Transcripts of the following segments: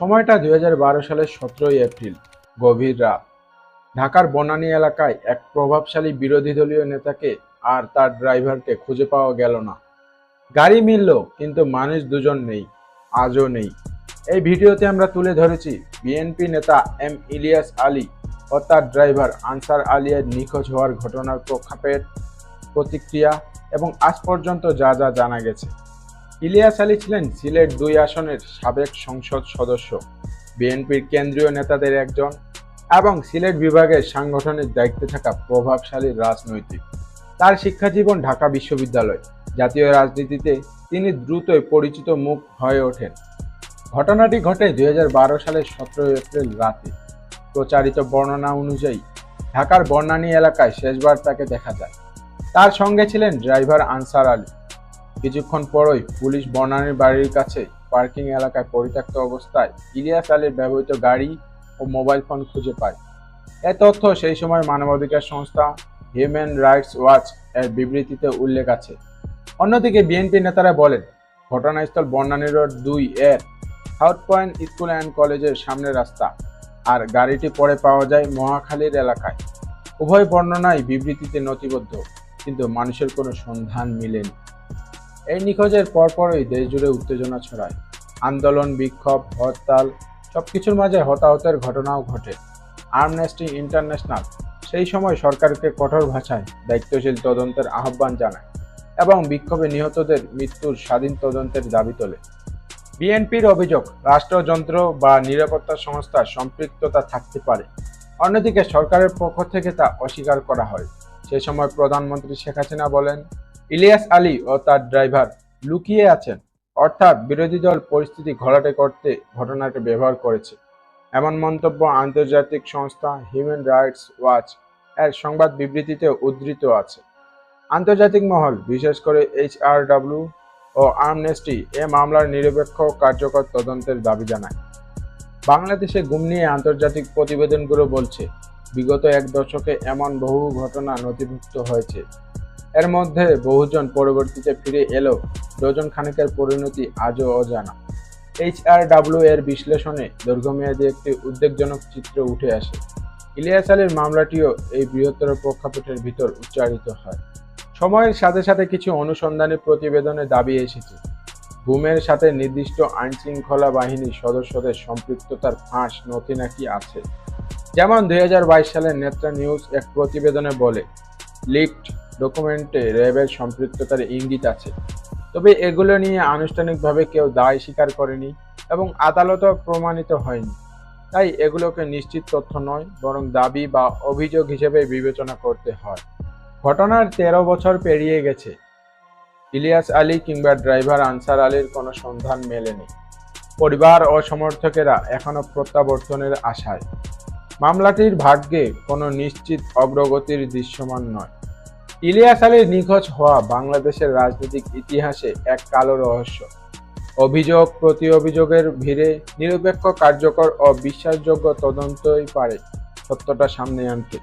সময়টা দু হাজার বারো সালের সতেরোই এপ্রিল, গভীর রাত। ঢাকার বনানী এলাকায় এক প্রভাবশালী বিরোধী দলীয় নেতাকে আর তার ড্রাইভারকে খুঁজে পাওয়া গেল না। গাড়ি মিলল, কিন্তু মানুষ দুজন নেই, আজও নেই। এই ভিডিওতে আমরা তুলে ধরেছি বিএনপি নেতা এম ইলিয়াস আলী ও তার ড্রাইভার আনসার আলিয়ার নিখোঁজ হওয়ার ঘটনার প্রক্ষেপের প্রতিক্রিয়া এবং আজ পর্যন্ত যা যা জানা গেছে। ইলিয়াস আলী ছিলেন সিলেট দুই আসনের সাবেক সংসদ সদস্য। বিএনপির কেন্দ্রীয় নেতাদের একজন এবং সিলেট বিভাগের সাংগঠনিক দায়িত্বে থাকা প্রভাবশালী রাজনৈতিক। তার শিক্ষাজীবন ঢাকা বিশ্ববিদ্যালয়। জাতীয় রাজনীতিতে তিনি দ্রুতই পরিচিত মুখ হয়ে ওঠেন। ঘটনাটি ঘটে দুই বারো সালের সতেরোই এপ্রিল রাতে। প্রচারিত বর্ণনা অনুযায়ী ঢাকার বর্ণানী এলাকায় শেষবার তাকে দেখা যায়। তার সঙ্গে ছিলেন ড্রাইভার আনসার আলী। কিছুক্ষণ পরই পুলিশ বর্ণানীর বাড়ির কাছে পার্কিং এলাকায় পরিত্যক্ত অবস্থায় ইলিয়াস আলীর ব্যবহৃত গাড়ি ও মোবাইল ফোন খুঁজে পায়। এ তথ্য সেই সময় মানবাধিকার সংস্থা হিউম্যান রাইটস ওয়াচ এর বিবৃতিতে উল্লেখ আছে। অন্যদিকে বিএনপি নেতারা বলেন, ঘটনাস্থল বর্ণানী রোড দুই এর সাউথ পয়েন্ট স্কুল অ্যান্ড কলেজের সামনের রাস্তা আর গাড়িটি পরে পাওয়া যায় মহাখালীর এলাকায়। উভয় বর্ণনাই বিবৃতিতে নথিবদ্ধ, কিন্তু মানুষের কোনো সন্ধান মেলেনি। এই নিখোঁজের পরপরই দেশ জুড়ে উত্তেজনা ছড়ায়। আন্দোলন, বিক্ষোভ, হরতাল, সবকিছুর মাঝে হতাহতের ঘটনাও ঘটে। আর্মনেস্টি ইন্টারন্যাশনাল সেই সময় সরকারকে কঠোর ভাষায় দায়িত্বশীল তদন্তের আহ্বান জানায় এবং বিক্ষোভে নিহতদের মৃত্যুর স্বাধীন তদন্তের দাবি তোলে। বিএনপির অভিযোগ, রাষ্ট্রযন্ত্র বা নিরাপত্তা সংস্থার সম্পৃক্ততা থাকতে পারে। অন্যদিকে সরকারের পক্ষ থেকে তা অস্বীকার করা হয়। সে সময় প্রধানমন্ত্রী শেখ হাসিনা বলেন ইলিয়াস আলী ও তার ড্রাইভার লুকিয়ে আছেন। অর্থাৎ বিরোধী দল পরিস্থিতি ঘোলাটে করতে ঘটনাটি ব্যবহার করেছে। এমন মন্তব্য আন্তর্জাতিক সংস্থা হিউম্যান রাইটস ওয়াচ এর সংবাদ বিবৃতিতে উদ্ধৃত আছে। আন্তর্জাতিক মহল, বিশেষ করে এইচআরডব্লিউ ও আমনেস্টি, এ মামলার নিরপেক্ষ কার্যকর তদন্তের দাবি জানায়। বাংলাদেশে গুম নিয়ে আন্তর্জাতিক প্রতিবেদনগুলো বলছে, বিগত এক দশকে এমন বহু ঘটনা নথিভুক্ত হয়েছে। এর মধ্যে বহুজন পরবর্তীতে ফিরে এলেও ডজন খানেকের পরিণতি আজও অজানা। এইচআরডব্লিউ এর বিশ্লেষণে দীর্ঘমেয়াদী একটি উদ্বেগজনক চিত্র উঠে আসে। ইলিয়াস আলীর মামলাটিও এই বৃহত্তর প্রেক্ষাপটের ভিতর উচ্চারিত হয়। সময়ের সাথে সাথে কিছু অনুসন্ধানী প্রতিবেদনে দাবি এসেছে। গুমের সাথে নির্দিষ্ট আইনশৃঙ্খলা বাহিনীর সদস্যদের সম্পৃক্ততার ফাঁস নথি নাকি আছে। যেমন দুই সালের নেত্রা নিউজ এক প্রতিবেদনে বলে লিকড ডকুমেন্টে র্যাবের সম্পৃক্ততার ইঙ্গিত আছে। তবে এগুলো নিয়ে আনুষ্ঠানিকভাবে কেউ দায় স্বীকার করেনি এবং আদালতও প্রমাণিত হয়নি। তাই এগুলোকে নিশ্চিত তথ্য নয়, বরং দাবি বা অভিযোগ হিসেবে বিবেচনা করতে হয়। ঘটনার তেরো বছর পেরিয়ে গেছে। ইলিয়াস আলী কিংবা ড্রাইভার আনসার আলীর কোনো সন্ধান মেলেনি। পরিবার ও সমর্থকেরা এখনও প্রত্যাবর্তনের আশায়। মামলাটির ভাগ্যে কোনো নিশ্চিত অগ্রগতির দৃশ্যমান নয়। ইলিয়াস আলীর নিখোঁজ হওয়া বাংলাদেশের রাজনৈতিক ইতিহাসে এক কালো রহস্য। অভিযোগ প্রতি অভিযোগের ভিড়ে নিরপেক্ষ, কার্যকর ও বিশ্বাসযোগ্য তদন্তই পারে সত্যটা সামনে আনতে।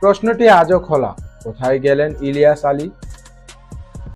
প্রশ্নটি আজও খোলা, কোথায় গেলেন ইলিয়াস আলী?